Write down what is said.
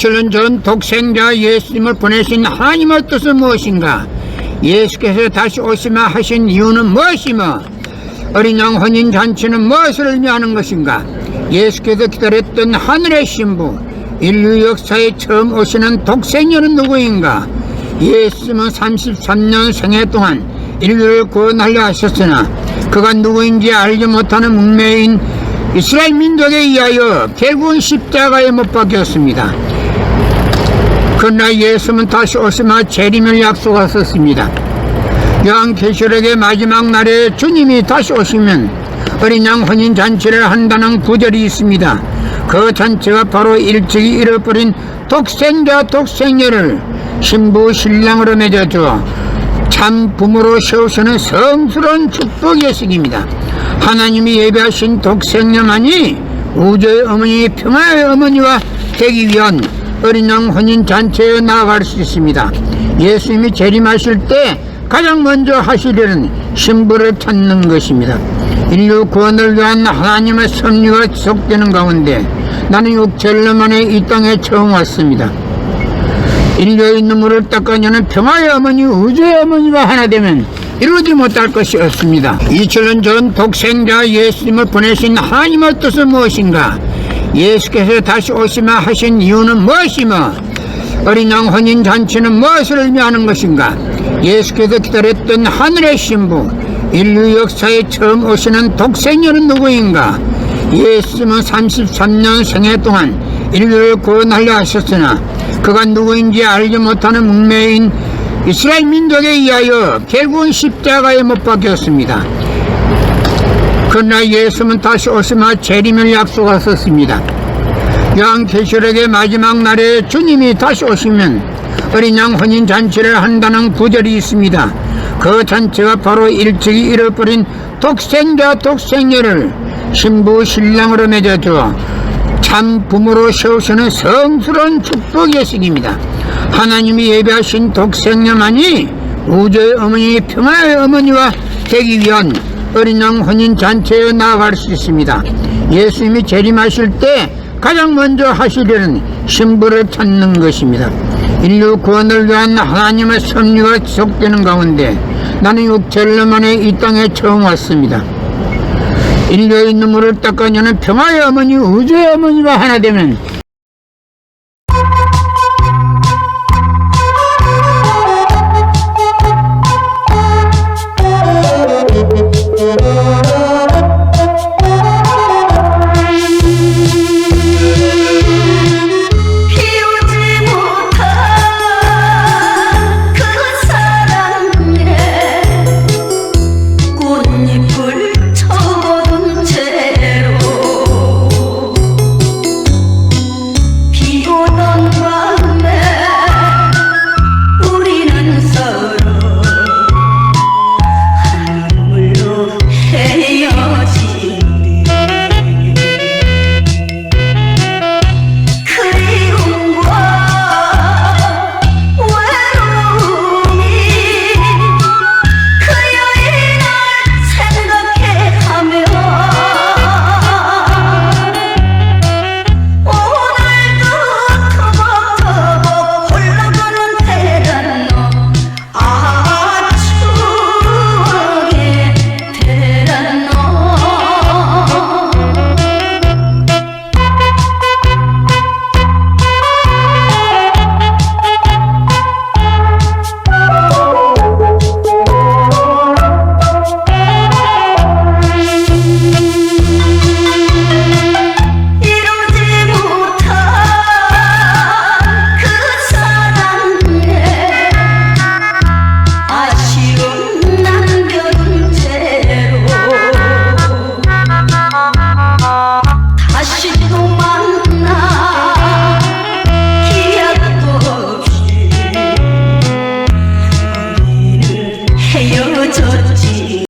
2000년 전 독생자 예수님을 보내신 하나님의 뜻은 무엇인가? 예수께서 다시 오시마 하신 이유는 무엇이며 어린 양 혼인 잔치는 무엇을 의미하는 것인가? 예수께서 기다렸던 하늘의 신부 인류 역사에 처음 오시는 독생녀는 누구인가? 예수님은 33년 생애 동안 인류를 구원하려 하셨으나 그가 누구인지 알지 못하는 문매인 이스라엘 민족에 의하여 결국은 십자가에 못 박혔습니다. 그러나 예수는 다시 오시마 재림을 약속하셨습니다. 요한 계시록의 마지막 날에 주님이 다시 오시면 어린 양 혼인 잔치를 한다는 구절이 있습니다. 그 잔치가 바로 일찍이 잃어버린 독생자 독생녀를 신부 신랑으로 맺어주어 참 부모로 세우시는 성스러운 축복 예식입니다. 하나님이 예배하신 독생녀만이 우주의 어머니 평화의 어머니와 되기 위한 어린 양 혼인 잔치에 나아갈 수 있습니다. 예수님이 재림하실 때 가장 먼저 하시려는 신부를 찾는 것입니다. 인류 구원을 위한 하나님의 섭리가 지속되는 가운데 나는 육체를 만에 이 땅에 처음 왔습니다. 인류의 눈물을 닦아내는 평화의 어머니 우주의 어머니가 하나 되면 이루지 못할 것이 없습니다. 2000년 전 독생자 예수님을 보내신 하나님의 뜻은 무엇인가? 예수께서 다시 오시마 하신 이유는 무엇이며 어린 양 혼인 잔치는 무엇을 의미하는 것인가? 예수께서 기다렸던 하늘의 신부 인류 역사에 처음 오시는 독생녀는 누구인가? 예수님은 33년 생애 동안 인류를 구원하려 하셨으나 그가 누구인지 알지 못하는 문매인 이스라엘 민족에 의하여 결국은 십자가에 못 박혔습니다. 그러나 예수는 다시 오시마 재림을 약속하셨습니다. 요한 계시록의 마지막 날에 주님이 다시 오시면 어린 양 혼인 잔치를 한다는 구절이 있습니다. 그 잔치가 바로 일찍이 잃어버린 독생자 독생녀를 신부 신랑으로 맺어주어 참 부모로 세우시는 성스러운 축복 예식입니다. 하나님이 예배하신 독생녀만이 우주의 어머니 평화의 어머니와 되기 위한 어린 양 혼인 잔치에 나아갈 수 있습니다. 예수님이 재림하실 때 가장 먼저 하시려는 신부를 찾는 것입니다. 인류 구원을 위한 하나님의 섭리가 지속되는 가운데 나는 육체를 만에 이 땅에 처음 왔습니다. 인류의 눈물을 닦아내는 평화의 어머니 우주의 어머니가 하나 되면